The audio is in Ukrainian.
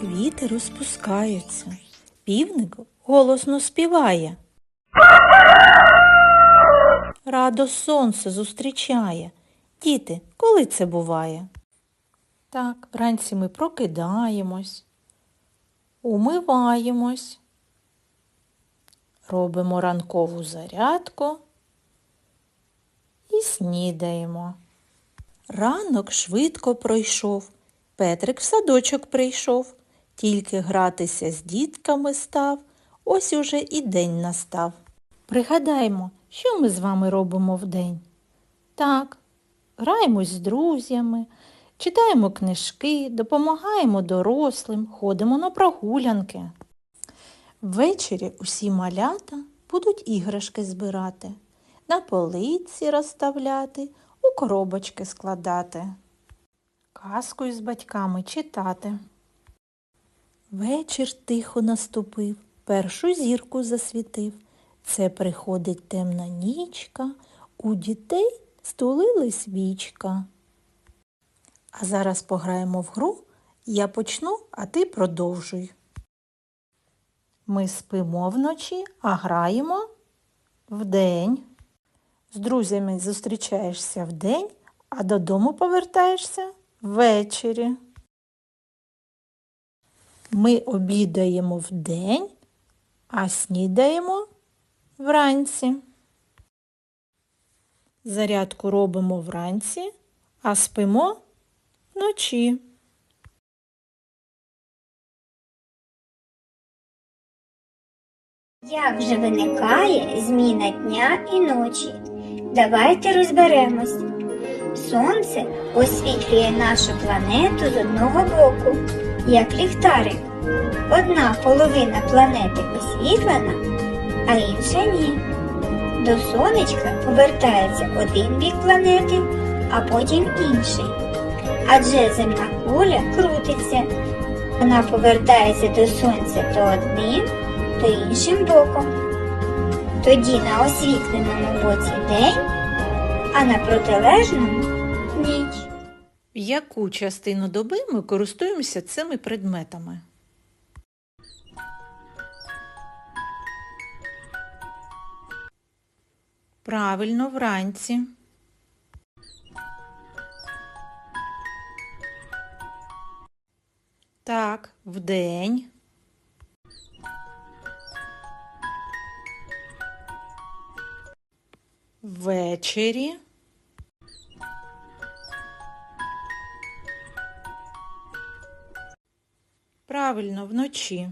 Квіти розпускаються, півник голосно співає. Радо сонце зустрічає. Діти, коли це буває? Так, вранці ми прокидаємось, умиваємось, робимо ранкову зарядку і снідаємо. Ранок швидко пройшов, Петрик в садочок прийшов, тільки гратися з дітками став, ось уже і день настав. Пригадаймо, що ми з вами робимо вдень. Так, граємось з друзями, читаємо книжки, допомагаємо дорослим, ходимо на прогулянки. Ввечері усі малята будуть іграшки збирати, на полиці розставляти, у коробочки складати, казку із батьками читати. Вечір тихо наступив, першу зірку засвітив. Це приходить темна нічка, у дітей стулили свічка. А зараз пограємо в гру. Я почну, а ти продовжуй. Ми спимо вночі, а граємо вдень. З друзями зустрічаєшся вдень, а додому повертаєшся ввечері. Ми обідаємо вдень, а снідаємо вранці. Зарядку робимо вранці, а спимо вночі. Як же виникає зміна дня і ночі? Давайте розберемось. Сонце освітлює нашу планету з одного боку, як ліхтарик. Одна половина планети освітлена, а інша ні. До сонечка повертається один бік планети, а потім інший. Адже земна куля крутиться. Вона повертається до сонця то одним, то іншим боком. Тоді на освітленому боці день, а на протилежному ніч. Яку частину доби ми користуємося цими предметами? Правильно, вранці. Так, вдень. Ввечері. Правильно, вночі.